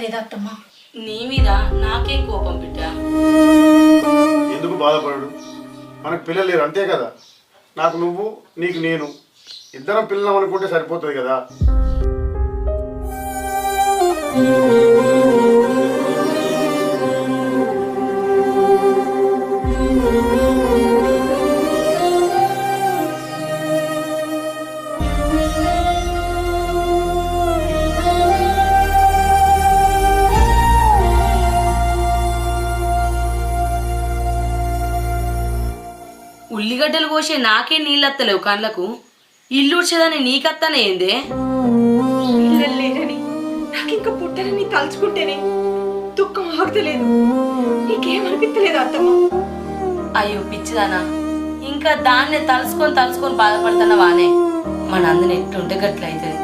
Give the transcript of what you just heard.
లేదా అత్తమ్మా నీ మీద నాకేం కోపం బిడ్డ? ఎందుకు బాధపడడు? మనకు పిల్లలు లేరు అంతే కదా? నాకు నువ్వు నీకు నేను. ఇద్దరం పిల్లలం అనుకుంటే సరిపోతుంది కదా? ఉల్లిగడ్డలు కోసే నాకే నీళ్ళత్తలేవు కళ్ళకు. ఇల్లు ఉడ్చేదాన్ని నీకత్తనే ఏందే? లేరని నాకు ఇంకా పుట్టరని తలుచుకుంటేనే దుఃఖం ఆగుతలేదు. నీకేమనిపించలేదు అత్తమ్మ? అయ్యో పిచ్చిదానా. ఇంకా దాన్నే తలుసుకొని తలుసుకొని బాధపడుతున్నా వానే. మన అందరిని ఎట్టుంటే గట్లయితుంది.